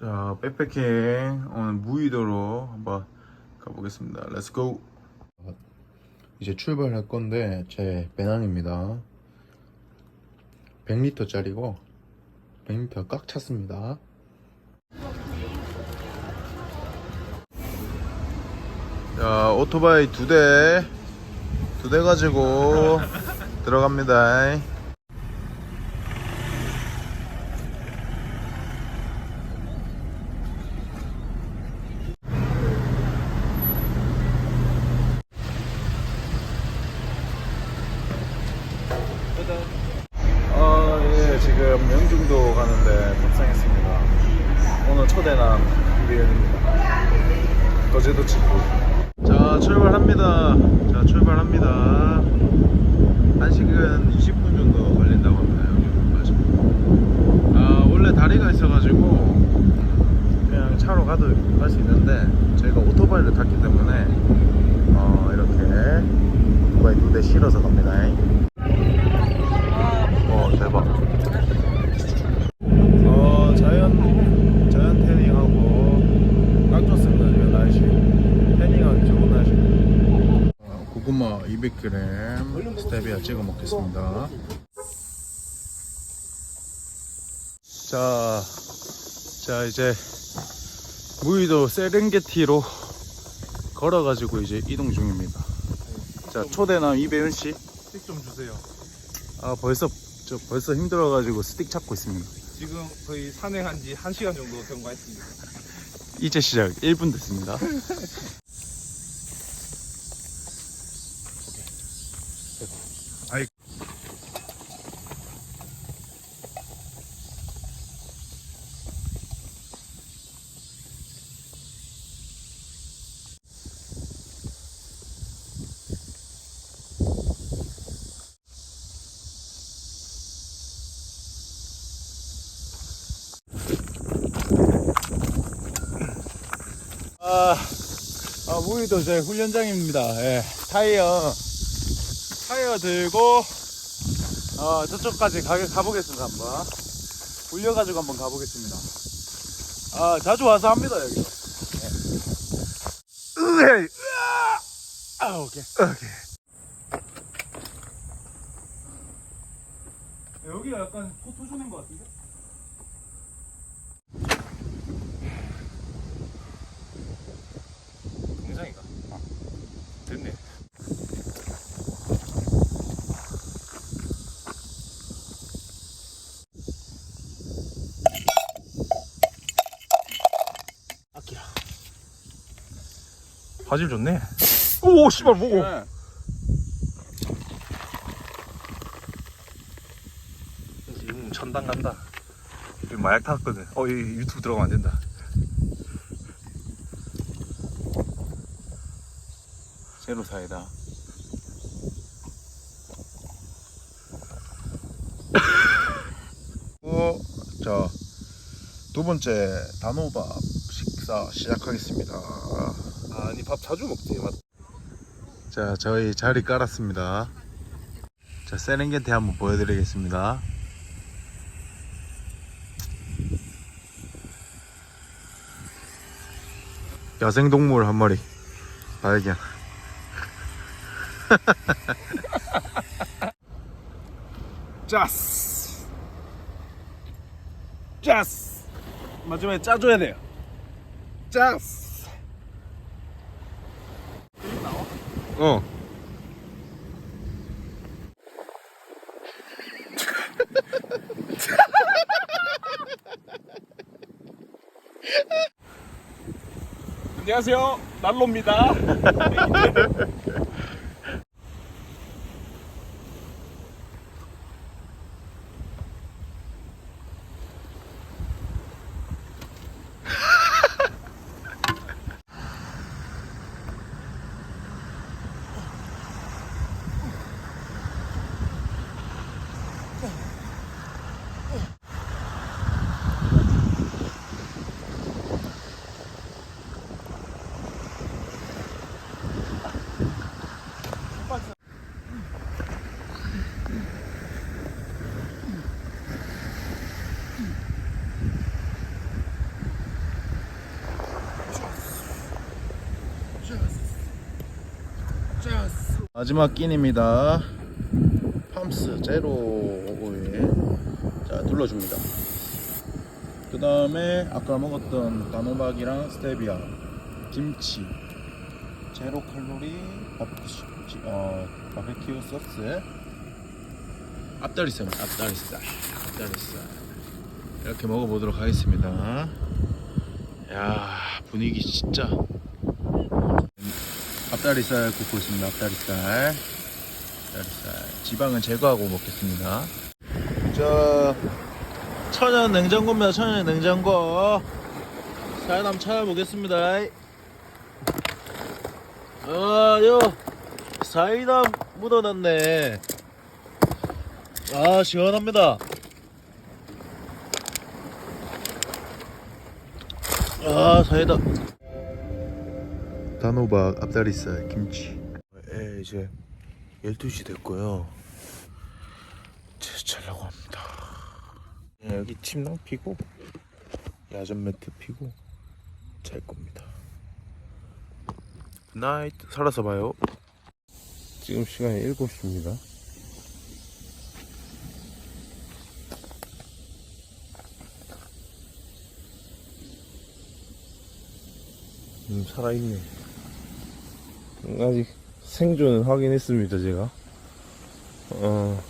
자, 백패킹 오늘 무의도로 한번 가보겠습니다. Let's go. 이제 출발할 건데 제 배낭입니다. 100리터짜리고 100리터 꽉 찼습니다. 자, 오토바이 두 대, 두 대 가지고 들어갑니다. 어, 예, 지금 명중도 가는데 탑승했습니다. 오늘 초대남 이비현입니다. 거제도 친구. 자, 출발합니다. 자, 출발합니다. 1시간 20분 정도 걸린다고 합니다. 여기까지. 아, 원래 다리가 있어가지고 그냥 차로 가도 갈 수 있는데 저희가 오토바이를 탔기 때문에 어, 이렇게 오토바이 두 대 실어서 갑니다. 어 대박. 어 자연 자연 태닝하고 딱 좋습니다 지금 날씨. 태닝하기 좋은 날씨. 어, 고구마 200g 스테비아 찍어 먹겠습니다. 자, 자 이제 무의도 세렝게티로 걸어가지고 이제 이동 중입니다. 자 초대남 이배윤 씨. 스틱 좀 주세요. 아 벌써 저 벌써 힘들어가지고 스틱 찾고 있습니다. 지금 거의 산행한 지 1시간 정도 같습니다. 이제 시작 1분 됐습니다. 아, 아 무의도 저희 훈련장입니다. 예, 타이어 타이어 들고 어, 저쪽까지 가, 가보겠습니다 한번 올려가지고 한번 가보겠습니다. 아 자주 와서 합니다 여기. 예. 아 오케이 오케이. 여기가 약간 포토존인 것 같은데? 동상이가. 됐네. 아끼라. 바질 좋네. 오, 씨발 뭐고? 지금 천당 간다. 여기 마약 탔거든. 어, 이 유튜브 들어가면 안 된다. 제로 사이다. 어, 자, 두 번째 단호밥 식사 시작하겠습니다. 아니, 밥 자주 먹지. 맞. 자, 저희 자리 깔았습니다. 자, 세렝게티 한번 보여드리겠습니다. 야생동물 한 마리 발견. 짜스. 짜스. 마지막에 짜줘야 돼요. 짜스. 어. 안녕하세요. 난로입니다. 마지막 끼니입니다. 팜스 제로 오일. 자 눌러줍니다. 그 다음에 아까 먹었던 단호박이랑 스테비아, 김치, 제로 칼로리 바비큐, 어, 바비큐 소스, 앞다리살, 앞다리살, 앞다리살. 이렇게 먹어보도록 하겠습니다. 야 분위기 진짜. 앞다리살 굽고 있습니다. 앞다리살. 앞다리살. 지방은 제거하고 먹겠습니다. 자, 천연 냉장고입니다. 천연 냉장고. 사연 한번 찾아보겠습니다. 아, 요 사이다 묻어놨네. 아, 시원합니다. 아, 사이다. 단호박, 앞다리살, 김치. 예, 이제 12시 됐고요. 자려고 합니다. 예, 여기 침낭 피고 야전 매트 피고 잘 겁니다. 굿나잇 살아서 봐요. 지금 시간이 7시입니다. 음, 살아있네. 아직 생존은 확인했습니다, 제가. 어,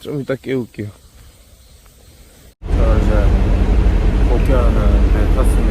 좀 이따 깨울게요. 자, 이제 복귀하는 배 탔습니다.